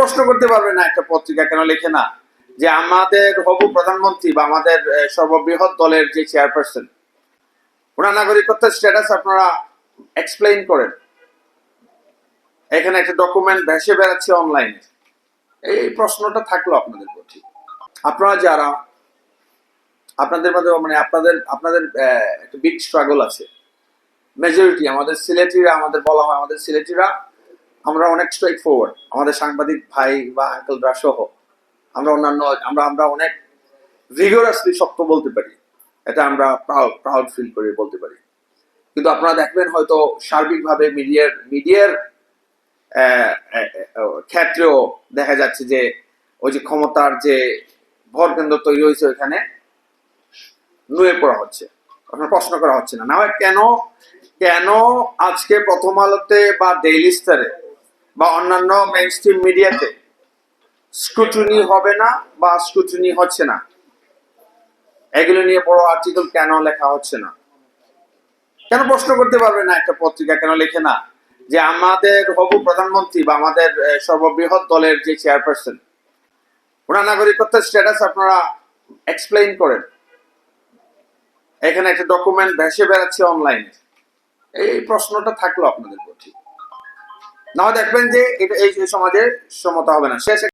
প্রশ্ন করতে পারবে না একটা পত্রিকা কেন লেখে না? যে আমাদের হবু প্রধানমন্ত্রী বা আমাদের সর্ববৃহৎ দলের যে চেয়ারপারসন ওনার নাগরিকত্বের স্ট্যাটাস আপনারা এক্সপ্লেইন করেন। এখানে একটা ডকুমেন্ট ভেসে বেড়াচ্ছে অনলাইনে এই প্রশ্নটা থাকল আপনাদের প্রতি। আপনারা যারা, আপনাদের মধ্যে মানে আপনাদের আপনাদের একটা বিগ স্ট্রাগল আছে। মেজরিটি আমাদের সিলেটিরা, আমাদের বলা হয় আমাদের সিলেটিরা আমরা অনেক স্ট্রেট ফরওয়ার্ড আমাদের সাংবাদিক ভাই বা আঙ্কেলরা সহ। আমরা অন্যান্য, আমরা আমরা অনেক রিগোরাসলি সত্য বলতে পারি। এটা আমরা প্রাউড প্রাউড ফিল করে বলতে পারি। কিন্তু আপনারা দেখবেন হয়তো সার্বিকভাবে মিডিয়ার মিডিয়ার ক্ষেত্রেও দেখা যাচ্ছে যে ওই যে ক্ষমতার যে ভর কেন্দ্র তৈরি হয়েছে ওইখানে নুয়ে পড়া হচ্ছে। আপনার প্রশ্ন করা হচ্ছে না। না কেন কেন আজকে প্রথম আলোতে বা ডেইলি স্টারে বা অন্যান্য মেইন স্ট্রিম মিডিয়াতে স্ক্রুটনি হবে না বা স্ক্রুটনি হচ্ছে না। এগুলো নিয়ে বড় আর্টিকেল কেন লেখা হচ্ছে না? কেন প্রশ্ন করতে পারবে না একটা পত্রিকা? কেন লেখে না? যে আমাদের হবু প্রধানমন্ত্রী বা আমাদের সর্ববৃহৎ দলের যে চেয়ারপারসন ওনার নাগরিকত্বের স্ট্যাটাস আপনারা এক্সপ্লেইন করেন। এখানে একটা ডকুমেন্ট ভেসে বেড়াচ্ছে অনলাইনে এই প্রশ্নটা থাকল আপনাদের প্রতি। না দেখবেন যে এটা এই সমাজে সমতা হবে না। শেষ